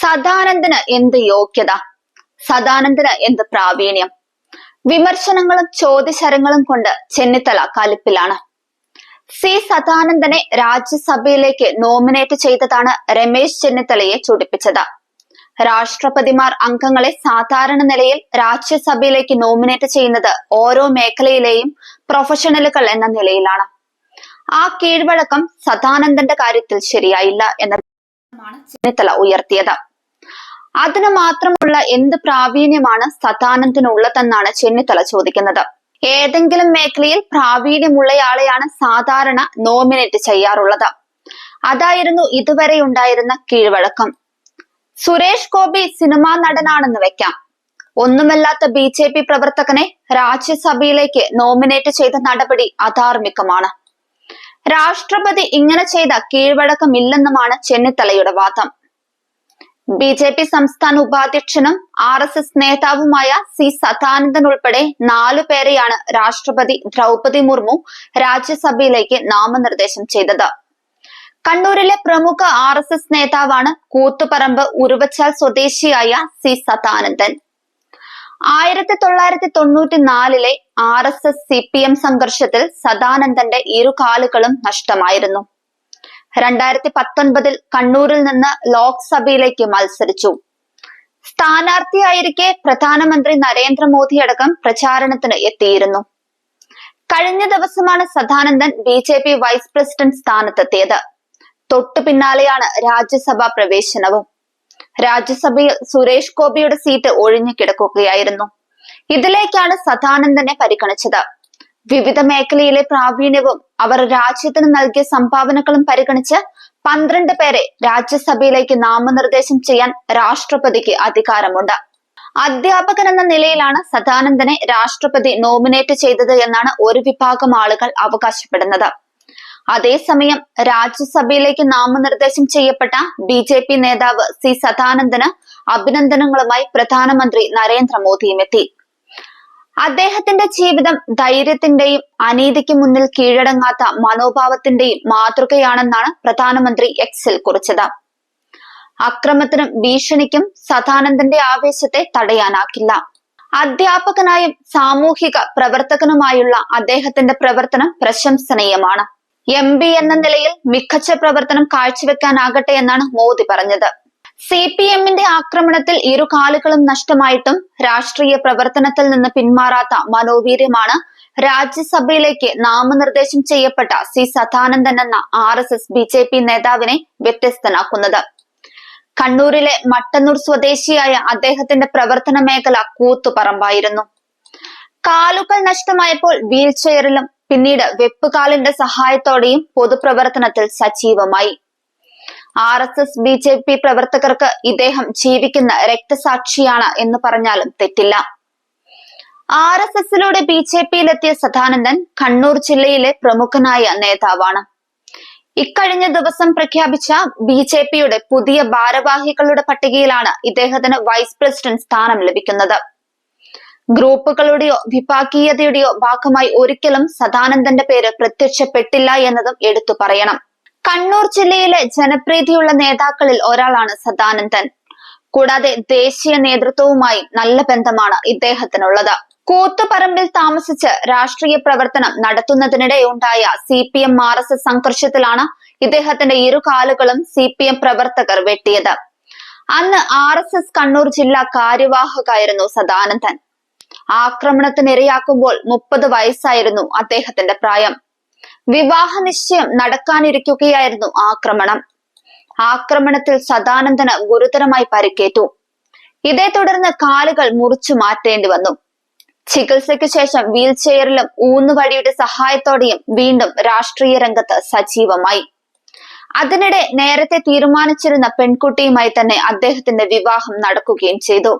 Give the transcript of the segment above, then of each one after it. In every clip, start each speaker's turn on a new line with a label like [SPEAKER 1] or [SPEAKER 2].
[SPEAKER 1] സദാനന്ദന് എന്ത് യോഗ്യത? സദാനന്ദന് എന്ത് പ്രാവീണ്യം? വിമർശനങ്ങളും ചോദ്യശരങ്ങളും കൊണ്ട് ചെന്നിത്തല കലിപ്പിലാണ്. സി സദാനന്ദനെ രാജ്യസഭയിലേക്ക് നോമിനേറ്റ് ചെയ്തതാണ് രമേശ് ചെന്നിത്തലയെ ചൊടിപ്പിച്ചത്. രാഷ്ട്രപതിമാർ അംഗങ്ങളെ സാധാരണ നിലയിൽ രാജ്യസഭയിലേക്ക് നോമിനേറ്റ് ചെയ്യുന്നത് ഓരോ മേഖലയിലെയും പ്രൊഫഷണലുകൾ എന്ന നിലയിലാണ്. ആ കീഴ്വഴക്കം സദാനന്ദന്റെ കാര്യത്തിൽ ശരിയായില്ല എന്ന ചെന്നിത്തല ഉയർത്തിയത്. അതിന് മാത്രമുള്ള എന്ത് പ്രാവീണ്യമാണ് സദാനന്ദനുള്ളതെന്നാണ് ചെന്നിത്തല ചോദിക്കുന്നത്. ഏതെങ്കിലും മേഖലയിൽ പ്രാവീണ്യമുള്ളയാളെയാണ് സാധാരണ നോമിനേറ്റ് ചെയ്യാറുള്ളത്. അതായിരുന്നു ഇതുവരെ ഉണ്ടായിരുന്ന കീഴ്വഴക്കം. സുരേഷ് ഗോപി സിനിമാ നടനാണെന്ന് വെക്കാം. ഒന്നുമല്ലാത്ത ബി ജെ പി പ്രവർത്തകനെ രാജ്യസഭയിലേക്ക് നോമിനേറ്റ് ചെയ്ത നടപടി അധാർമികമാണ്. രാഷ്ട്രപതി ഇങ്ങനെ ചെയ്ത കീഴ്വഴക്കമില്ലെന്നുമാണ് ചെന്നിത്തലയുടെ വാദം. ബി ജെ പി സംസ്ഥാന ഉപാധ്യക്ഷനും ആർ എസ് എസ് നേതാവുമായ സി സദാനന്ദൻ ഉൾപ്പെടെ നാലു പേരെയാണ് രാഷ്ട്രപതി ദ്രൗപതി മുർമു രാജ്യസഭയിലേക്ക് നാമനിർദ്ദേശം ചെയ്തത്. കണ്ണൂരിലെ പ്രമുഖ ആർ എസ് എസ് നേതാവാണ് കൂത്തുപറമ്പ് ഉരുവച്ചാൽ സ്വദേശിയായ സി സദാനന്ദൻ. ആയിരത്തി തൊള്ളായിരത്തി തൊണ്ണൂറ്റി നാലിലെ R S S C P M സംഘർഷത്തിൽ സദാനന്ദന്റെ ഇരു കാലുകളും നഷ്ടമായിരുന്നു. രണ്ടായിരത്തി പത്തൊൻപതിൽ കണ്ണൂരിൽ നിന്ന് ലോക്സഭയിലേക്ക് മത്സരിച്ചു. സ്ഥാനാർത്ഥിയായിരിക്കെ പ്രധാനമന്ത്രി നരേന്ദ്രമോദി അടക്കം പ്രചാരണത്തിന് എത്തിയിരുന്നു. കഴിഞ്ഞ ദിവസമാണ് Sadanandan B J P vice president സ്ഥാനത്തെത്തിയത്. തൊട്ടു പിന്നാലെയാണ് രാജ്യസഭാ പ്രവേശനവും. രാജ്യസഭയിൽ സുരേഷ് ഗോപിയുടെ സീറ്റ് ഒഴിഞ്ഞു കിടക്കുകയായിരുന്നു. ഇതിലേക്കാണ് സദാനന്ദനെ പരിഗണിച്ചത്. വിവിധ മേഖലയിലെ പ്രാവീണ്യവും അവർ രാജ്യത്തിന് നൽകിയ സംഭാവനകളും പരിഗണിച്ച് പന്ത്രണ്ട് പേരെ രാജ്യസഭയിലേക്ക് നാമനിർദ്ദേശം ചെയ്യാൻ രാഷ്ട്രപതിക്ക് അധികാരമുണ്ട്. അധ്യാപകൻ എന്ന നിലയിലാണ് സദാനന്ദനെ രാഷ്ട്രപതി നോമിനേറ്റ് ചെയ്തത് എന്നാണ് ഒരു വിഭാഗം ആളുകൾ അവകാശപ്പെടുന്നത്. അതേസമയം രാജ്യസഭയിലേക്ക് നാമനിർദ്ദേശം ചെയ്യപ്പെട്ട ബി ജെ പി നേതാവ് സി സദാനന്ദന് അഭിനന്ദനങ്ങളുമായി പ്രധാനമന്ത്രി നരേന്ദ്രമോദിയും എത്തി അദ്ദേഹത്തിന്റെ ജീവിതം ധൈര്യത്തിന്റെയും അനീതിക്ക് മുന്നിൽ കീഴടങ്ങാത്ത മനോഭാവത്തിന്റെയും മാതൃകയാണെന്നാണ് പ്രധാനമന്ത്രി എക്സിൽ കുറിച്ചത്. അക്രമത്തിനും ഭീഷണിക്കും സദാനന്ദന്റെ ആവേശത്തെ തടയാനാക്കില്ല അധ്യാപകനായും സാമൂഹിക പ്രവർത്തകനുമായുള്ള അദ്ദേഹത്തിന്റെ പ്രവർത്തനം പ്രശംസനീയമാണ്. എം എന്ന നിലയിൽ മികച്ച പ്രവർത്തനം കാഴ്ചവെക്കാനാകട്ടെ എന്നാണ് മോദി പറഞ്ഞത്. സി പി എമ്മിന്റെ ആക്രമണത്തിൽ ഇരു കാലുകളും നഷ്ടമായിട്ടും രാഷ്ട്രീയ പ്രവർത്തനത്തിൽ നിന്ന് പിന്മാറാത്ത മനോവീര്യമാണ് രാജ്യസഭയിലേക്ക് നാമനിർദ്ദേശം ചെയ്യപ്പെട്ട സി സദാനന്ദൻ എന്ന R S S B J P നേതാവിനെ വ്യത്യസ്തനാക്കുന്നത്. കണ്ണൂരിലെ മട്ടന്നൂർ സ്വദേശിയായ അദ്ദേഹത്തിന്റെ പ്രവർത്തന മേഖല കൂത്തുപറമ്പായിരുന്നു. കാലുകൾ നഷ്ടമായപ്പോൾ വീൽചെയറിലും പിന്നീട് വെപ്പുകാലിന്റെ സഹായത്തോടെയും പൊതുപ്രവർത്തനത്തിൽ സജീവമായി. R S S B J P പ്രവർത്തകർക്ക് ഇദ്ദേഹം ജീവിക്കുന്ന രക്തസാക്ഷിയാണ് എന്ന് പറഞ്ഞാലും തെറ്റില്ല. ആർ എസ് എസിലൂടെ ബി ജെ പിയിലെത്തിയ സദാനന്ദൻ കണ്ണൂർ ജില്ലയിലെ പ്രമുഖനായ നേതാവാണ്. ഇക്കഴിഞ്ഞ ദിവസം പ്രഖ്യാപിച്ച ബി ജെ പിയുടെ പുതിയ ഭാരവാഹികളുടെ പട്ടികയിലാണ് ഇദ്ദേഹത്തിന് വൈസ് പ്രസിഡന്റ് സ്ഥാനം ലഭിക്കുന്നത്. ഗ്രൂപ്പുകളുടെയോ വിഭാഗീയതയുടെയോ ഭാഗമായി ഒരിക്കലും സദാനന്ദന്റെ പേര് പ്രത്യക്ഷപ്പെട്ടില്ല എന്നതും എടുത്തു പറയണം. കണ്ണൂർ ജില്ലയിലെ ജനപ്രീതിയുള്ള നേതാക്കളിൽ ഒരാളാണ് സദാനന്ദൻ. കൂടാതെ ദേശീയ നേതൃത്വവുമായി നല്ല ബന്ധമാണ് ഇദ്ദേഹത്തിനുള്ളത്. കൂത്തുപറമ്പിൽ താമസിച്ച് രാഷ്ട്രീയ പ്രവർത്തനം നടത്തുന്നതിനിടെ ഉണ്ടായ C P M R S S സംഘർഷത്തിലാണ് ഇദ്ദേഹത്തിന്റെ ഇരു കാലുകളും സി പി എം പ്രവർത്തകർ വെട്ടിയത്. അന്ന് ആർ എസ് എസ് കണ്ണൂർ ജില്ലാ കാര്യവാഹകായിരുന്നു സദാനന്ദൻ. ആക്രമണത്തിനിരയാക്കുമ്പോൾ മുപ്പത് വയസ്സായിരുന്നു അദ്ദേഹത്തിന്റെ പ്രായം. വിവാഹ നിശ്ചയം നടക്കാനിരിക്കുകയായിരുന്നു ആക്രമണം. ആക്രമണത്തിൽ സദാനന്ദന് ഗുരുതരമായി പരിക്കേറ്റു. ഇതേ തുടർന്ന് കാലുകൾ മുറിച്ചു മാറ്റേണ്ടി വന്നു. ചികിത്സയ്ക്ക് ശേഷം വീൽ ചെയറിലും ഊന്നുവഴിയുടെ സഹായത്തോടെയും വീണ്ടും രാഷ്ട്രീയ രംഗത്ത് സജീവമായി. അതിനിടെ നേരത്തെ തീരുമാനിച്ചിരുന്ന പെൺകുട്ടിയുമായി തന്നെ അദ്ദേഹത്തിന്റെ വിവാഹം നടക്കുകയും ചെയ്തു.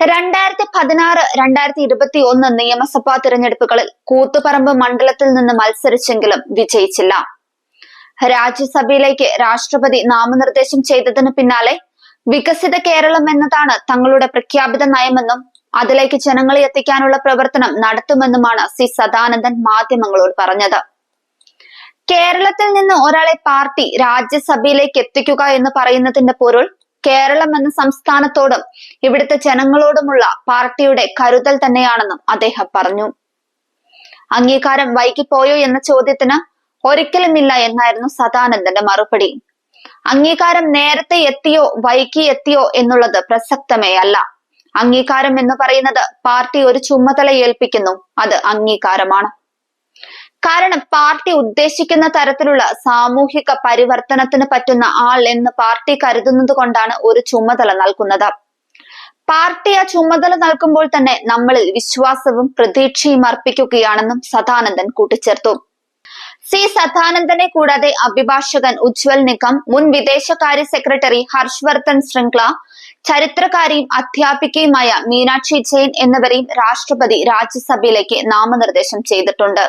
[SPEAKER 1] രണ്ടായിരത്തി പതിനാറ് രണ്ടായിരത്തി ഇരുപത്തി ഒന്ന് നിയമസഭാ തിരഞ്ഞെടുപ്പുകളിൽ കൂത്തുപറമ്പ് മണ്ഡലത്തിൽ നിന്ന് മത്സരിച്ചെങ്കിലും വിജയിച്ചില്ല. രാജ്യസഭയിലേക്ക് രാഷ്ട്രപതി നാമനിർദ്ദേശം ചെയ്തതിന് പിന്നാലെ വികസിത കേരളം എന്നതാണ് തങ്ങളുടെ പ്രഖ്യാപിത നയമെന്നും അതിലേക്ക് ജനങ്ങളെ എത്തിക്കാനുള്ള പ്രവർത്തനം നടത്തുമെന്നുമാണ് സി സദാനന്ദൻ മാധ്യമങ്ങളോട് പറഞ്ഞത്. കേരളത്തിൽ നിന്ന് ഒരാളെ പാർട്ടി രാജ്യസഭയിലേക്ക് എത്തിക്കുക എന്ന് പറയുന്നതിന്റെ പൊരുൾ കേരളം എന്ന സംസ്ഥാനത്തോടും ഇവിടുത്തെ ജനങ്ങളോടുമുള്ള പാർട്ടിയുടെ കരുതൽ തന്നെയാണെന്നും അദ്ദേഹം പറഞ്ഞു. അംഗീകാരം വൈകിപ്പോയോ എന്ന ചോദ്യത്തിന് ഒരിക്കലുമില്ല എന്നായിരുന്നു സദാനന്ദന്റെ മറുപടി. അംഗീകാരം നേരത്തെ എത്തിയോ വൈകി എത്തിയോ എന്നുള്ളത് പ്രസക്തമേ അല്ല. അംഗീകാരം എന്ന് പറയുന്നത് പാർട്ടി ഒരു ചുമതല ഏൽപ്പിക്കുന്നു. അത് അംഗീകാരമാണ്. കാരണം പാർട്ടി ഉദ്ദേശിക്കുന്ന തരത്തിലുള്ള സാമൂഹിക പരിവർത്തനത്തിന് പറ്റുന്ന ആൾ എന്ന് പാർട്ടി കരുതുന്നത് കൊണ്ടാണ് ഒരു ചുമതല നൽകുന്നത്. പാർട്ടി ആ ചുമതല നൽകുമ്പോൾ തന്നെ നമ്മളിൽ വിശ്വാസവും പ്രതീക്ഷയും അർപ്പിക്കുകയാണെന്നും സദാനന്ദൻ കൂട്ടിച്ചേർത്തു. സി സദാനന്ദനെ കൂടാതെ അഭിഭാഷകൻ ഉജ്വൽ നിഗം മുൻ വിദേശകാര്യ സെക്രട്ടറി ഹർഷവർദ്ധൻ ശൃംഗ്ല ചരിത്രകാരിയും അധ്യാപികയുമായ മീനാക്ഷി ജെയിൻ എന്നിവരെയും രാഷ്ട്രപതി രാജ്യസഭയിലേക്ക് നാമനിർദ്ദേശം ചെയ്തിട്ടുണ്ട്.